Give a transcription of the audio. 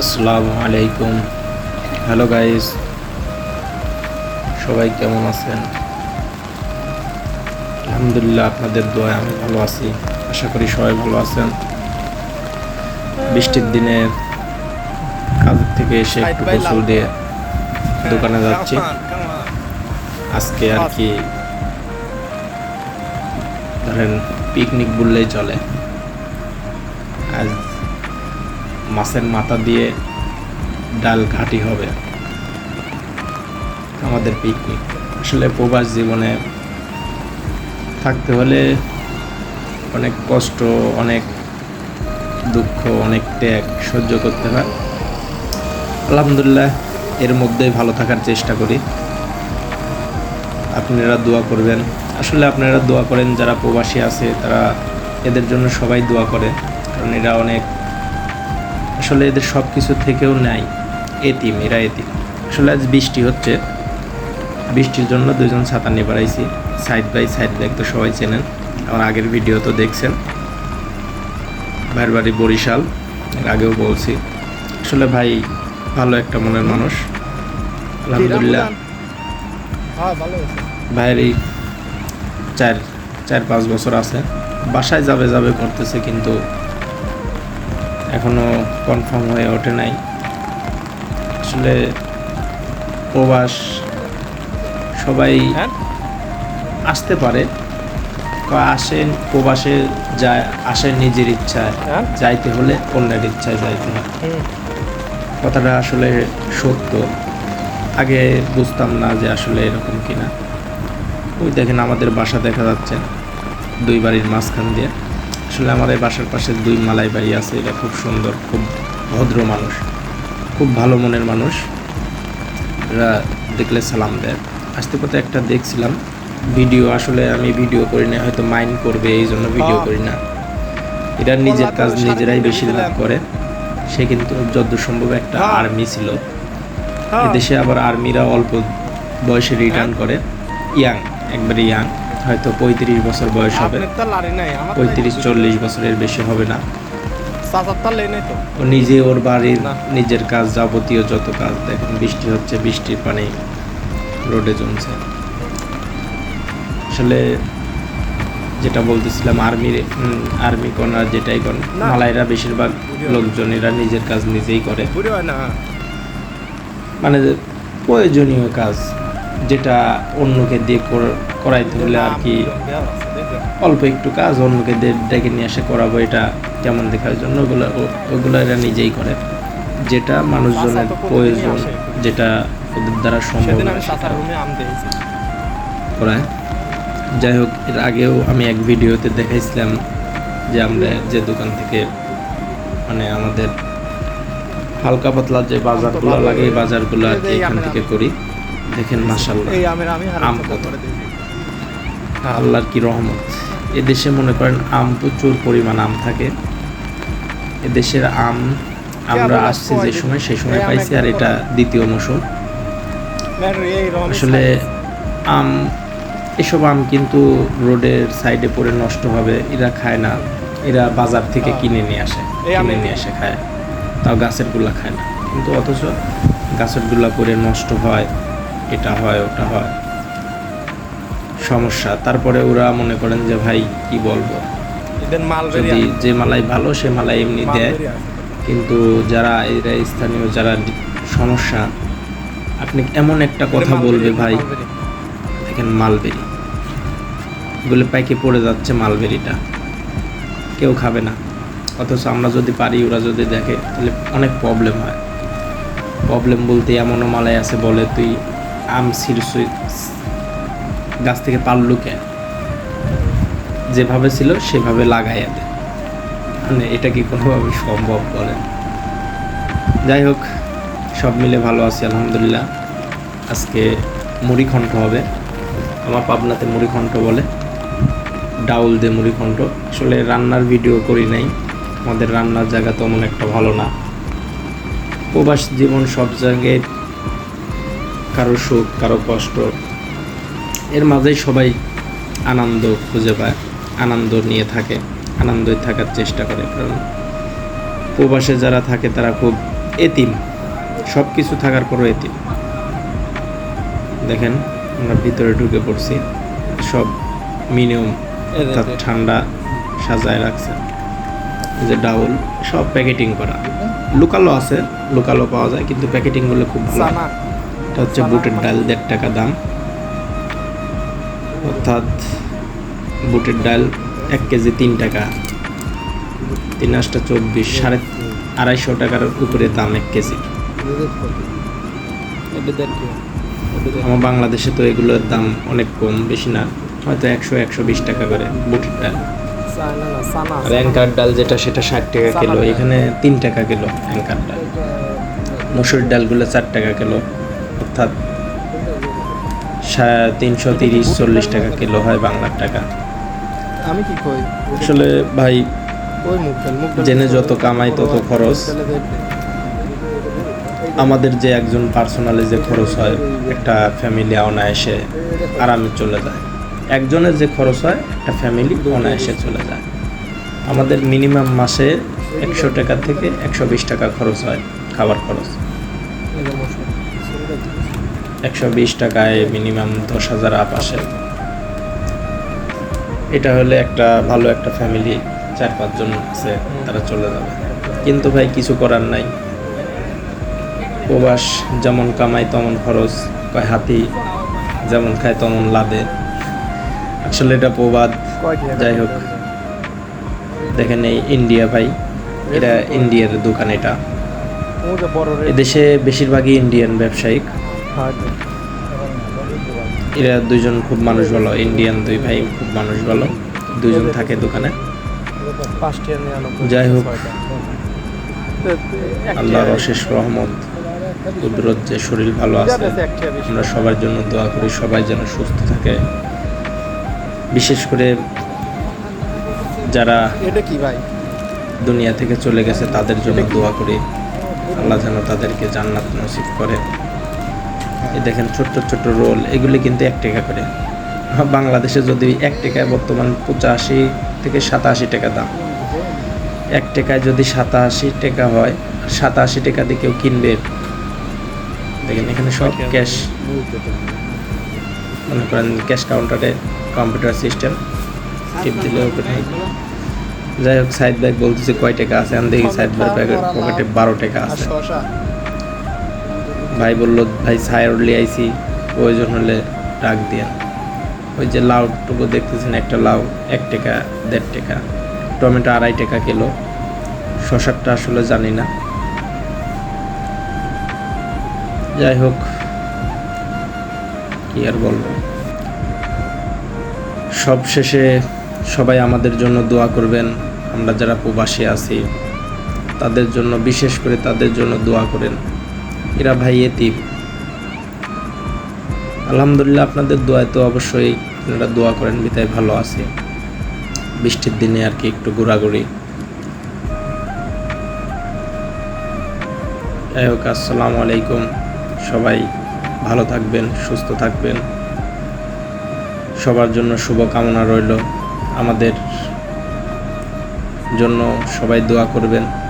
আসসালামু আলাইকুম। Hello guys সবাই কেমন আছেন? আলহামদুলিল্লাহ আপনাদের দোয়ায় আমি ভালো আছি। আশা করি সবাই ভালো আছেন। বৃষ্টির দিনে কাজের থেকে এসে একটু গোসল দিয়ে দোকানে যাচ্ছি। আজকে আর কি ধরেন পিকনিক বললেই চলে। আজ মাছের মাথা দিয়ে ডাল ঘাটি হবে। আমাদের পিকনিক আসলে প্রবাস জীবনে থাকতে হলে অনেক কষ্ট, অনেক দুঃখ, অনেক ত্যাগ সহ্য করতে হয়। আলহামদুলিল্লাহ, এর মধ্যেই ভালো থাকার চেষ্টা করি। আপনারা দোয়া করবেন। আসলে আপনারা দোয়া করেন, যারা প্রবাসী আছে, তারা এদের জন্য সবাই দোয়া করে। কারণ এরা অনেক আসলে এদের সব কিছু থেকেও নেয়। এতিম এরা এতিম। আসলে আজ বৃষ্টি হচ্ছে। বৃষ্টির জন্য দুজন ছাতা নিয়ে বেড়াইছি। সাইড বাই সাইড ব্যাগ তো সবাই চেনেন। আমার আগের ভিডিও তো দেখছেন। ভাইয়ের বাড়ি বরিশাল এর আগেও বলছি। আসলে ভাই ভালো একটা মনের মানুষ। আলহামদুলিল্লাহ। হ্যাঁ ভাইয়ের এই চার চার পাঁচ বছর আছে। বাসায় যাবে যাবে করতেছে কিন্তু এখনও কনফার্ম হয়ে ওঠে নাই। আসলে প্রবাস সবাই হ্যাঁ? আসতে পারে আসেন প্রবাসে যায় আসেন নিজের ইচ্ছায়। হ্যাঁ? যাইতে হলে অন্যের ইচ্ছায় যাইতে হয়। কথাটা আসলে সত্য। আগে বুঝতাম না যে আসলে এরকম কিনা। ওই দেখেন আমাদের বাসা দেখা যাচ্ছে দুই বাড়ির মাঝখান দিয়ে। আসলে আমাদের বাসার পাশে দুই মালাই বাড়ি আছে। এটা খুব সুন্দর খুব ভদ্র মানুষ খুব ভালো মনের মানুষ। এরা দেখলে সালাম দেয়। আসতে পথে একটা দেখছিলাম ভিডিও আসলে আমি ভিডিও করি না হয়তো মাইন্ড করবে এই জন্য ভিডিও করি না। এরা নিজের কাজ নিজেরাই বেশিরভাগ করে। সে কিন্তু যত সম্ভব একটা হ্যাঁ। আর্মি ছিল। দেশে আবার আর্মিরা অল্প বয়সে রিটার্ন করে। ইয়াং একবারে ইয়াং। হয়তো পঁয়ত্রিশ বছর বয়স হবে। পঁয়ত্রিশ চল্লিশ বছরের বেশি হবে না। ও নিজে ওর বাড়ির নিজের কাজ যাবতীয় যত কাজ দেখেন বৃষ্টি হচ্ছে বৃষ্টির পানি রোডে জমছে। আসলে যেটা বলতেছিলাম আর্মির আর্মি কোন যেটাই কোন মালাইরা বেশিরভাগ লোকজন এরা নিজের কাজ নিজেই করে। মানে প্রয়োজনীয় কাজ যেটা অন্যকে দিয়ে কর- করাইতে হলে আর কি অল্প একটু কাজ অন্যকে ডেকে নিয়ে এসে করাবো এটা কেমন দেখার জন্য ওগুলো ওগুলো এরা নিজেই করে। যেটা মানুষজনের প্রয়োজন যেটা ওদের দ্বারা সম্ভব করায়। যাই হোক এর আগেও আমি এক ভিডিওতে দেখাইছিলাম যে আমরা যে দোকান থেকে মানে আমাদের হালকা পাতলা যে বাজারগুলো লাগে এই বাজারগুলো আর কি এখান থেকে করি। দেখেন মাসাল্লাহ আম কত? করে আল্লাহর কি রহমত? এদেশে মনে করেন আম প্রচুর পরিমাণ আম থাকে। এদেশের আম আমরা আসছি যে সময় সেই সময় পাইছি আর এটা দ্বিতীয় মৌসুম। আসলে আম এসব আম কিন্তু রোডের সাইডে পড়ে নষ্ট হবে এরা খায় না। এরা বাজার থেকে। কিনে নিয়ে আসে কিনে নিয়ে এসে খায়। তাও গাছেরগুলা খায় না। কিন্তু অথচ গাছেরগুলা পরে নষ্ট হয় এটা হয় ওটা হয়। সমস্যা। তারপরে ওরা মনে করেন যে ভাই কি বলব? যদি যে মালাই ভালো সে মালাই এমনি দেয়। কিন্তু যারা এরা স্থানীয় যারা সমস্যা আপনি এমন একটা কথা বলবে ভাই। দেখেন মালবেরি। বলে পাইকে পড়ে যাচ্ছে মালবেরিটা। কেউ খাবে না। অথচ আমরা যদি পারি ওরা যদি দেখে তাহলে অনেক প্রবলেম হয়। প্রবলেম বলতে এমনও মালাই আছে বলে তুই আম সিরসুই গাছ থেকে পারলু কে যেভাবে ছিল সেভাবে লাগাইয়া দে মানে এটা কি কোনোভাবে সম্ভব বলেন? যাই হোক, সব মিলে ভালো আছি, আলহামদুলিল্লাহ। আজকে মুড়িঘণ্ট হবে। আমার পাবনাতে মুড়িঘণ্ট বলে, ডাউল দে মুড়িঘণ্ট। আসলে রান্নার ভিডিও করি নাই। আমাদের রান্নার জায়গা তেমন একটা ভালো না। প্রবাস জীবন সব জায়গায় কারও সুখ, কারও কষ্ট এর মাঝেই সবাই আনন্দ খুঁজে পায় আনন্দ নিয়ে থাকে আনন্দই থাকার চেষ্টা করে। কারণ প্রবাসে যারা থাকে তারা খুব এতিম সব কিছু থাকার পরও এতিম। দেখেন আমরা ভিতরে ঢুকে পড়ছি সব মিনিমাম অর্থাৎ ঠান্ডা সাজায় রাখছে। যে ডাউল সব প্যাকেটিং করা। লোকালও আছে লোকালও পাওয়া যায় কিন্তু প্যাকেটিংগুলো খুব ভালো। এটা হচ্ছে বুটের ডাল দেড় টাকা দাম। অর্থাৎ বুটের ডাল এক কেজি তিন টাকা। তিন আটটা চব্বিশ, সাড়ে আড়াইশো টাকার উপরে দাম এক কেজি। আমার বাংলাদেশে তো এগুলোর দাম অনেক কম, বেশি না। হয়তো একশো একশো বিশ টাকা করে বুটের ডাল। অ্যাঙ্কার ডাল যেটা, সেটা ষাট টাকা কিলো। এখানে তিন টাকা কিলো অ্যাঙ্কার ডাল। মসুর ডালগুলো চার টাকা কিলো। অর্থাৎ তিনশো তিরিশ চল্লিশ টাকা কিলো হয় বাংলার টাকা। আমি কি কই? আসলে ভাই জেনে যত কামাই তত খরচ। আমাদের যে একজন পার্সোনালি যে খরচ হয় একটা ফ্যামিলি অনায়াসে আরামে চলে যায়। একজনের যে খরচ হয় একটা ফ্যামিলি অনায়াসে চলে যায়। আমাদের মিনিমাম মাসে একশো টাকা থেকে একশো বিশ টাকা খরচ হয় খাবার খরচ। একশো বিশ টাকায় মিনিমাম দশ হাজার আপ আসে। এটা হলে একটা ভালো একটা ফ্যামিলি, চার পাঁচজন আছে, তারা চলে যাবে। কিন্তু ভাই কিছু করার নাই। প্রবাস যেমন কামাই তেমন খরচ, কয় হাতি যেমন খায় তেমন লাদে আসলে এটা প্রবাদ, যাই হোক। দেখেন এই ইন্ডিয়া ভাই, এটা ইন্ডিয়ার দোকান এটা। এদেশে বেশিরভাগই ইন্ডিয়ান ব্যবসায়িক। এরা দুইজন খুব মানুষ ভালো ইন্ডিয়ান দুই ভাই খুব মানুষ ভালো দুইজন থাকে দোকানে যাই হোক, আল্লাহর অশেষ রহমত কুদরত যে শরীর ভালো আছে। আমরা সবার জন্য দোয়া করি সবাই যেন সুস্থ থাকে বিশেষ করে যারা দুনিয়া থেকে চলে গেছে তাদের জন্য দোয়া করি আল্লাহ যেন তাদেরকে জান্নাত নসিব করে দেখেন ছোট্ট ছোট্ট রোল এগুলি কিন্তু এক টাকা করে। বাংলাদেশে যদি এক টাকায় বর্তমান পঁচাশি থেকে সাতাশি টাকা দাম। এক টাকায় যদি সাতাশি টাকা হয় সাতাশি টাকা দিয়ে কেউ কিনবে। দেখেন এখানে সব ক্যাশ মনে করেন ক্যাশ কাউন্টারে কম্পিউটার সিস্টেম টিপ দিলে ওখানে যাই হোক সাইড ব্যাগ বলতেছে কয় টাকা আছে? আমি দেখি সাইড ব্যাগ ব্যাগের পকেটে বারো টাকা আছে। ভাই বলল, ভাই সায়র লিয়ে আইসি প্রয়োজন হলে ডাক দিয়ে। ওই যে লাউটুকু দেখতেছেন, একটা লাউ, এক টাকা, দেড় টাকা, টমেটো আড়াই টাকা কিলো। শশারটা আসলে জানি না। যাই হোক, কি আর বলব? সব শেষে সবাই আমাদের জন্য দোয়া করবেন। আমরা যারা প্রবাসী আছি, তাদের জন্য, বিশেষ করে তাদের জন্য দোয়া করেন। এরা ভাই এতিম। আলহামদুলিল্লাহ আপনাদের দোয়ায় তো অবশ্যই আপনারা দোয়া করেন বিতায় ভালো আছে। বৃষ্টির দিনে আর কি একটু ঘোরাঘুরি। যাই হোক, আসসালামু আলাইকুম। সবাই ভালো থাকবেন, সুস্থ থাকবেন। সবার জন্য শুভ কামনা রইল। আমাদের জন্য সবাই দোয়া করবেন।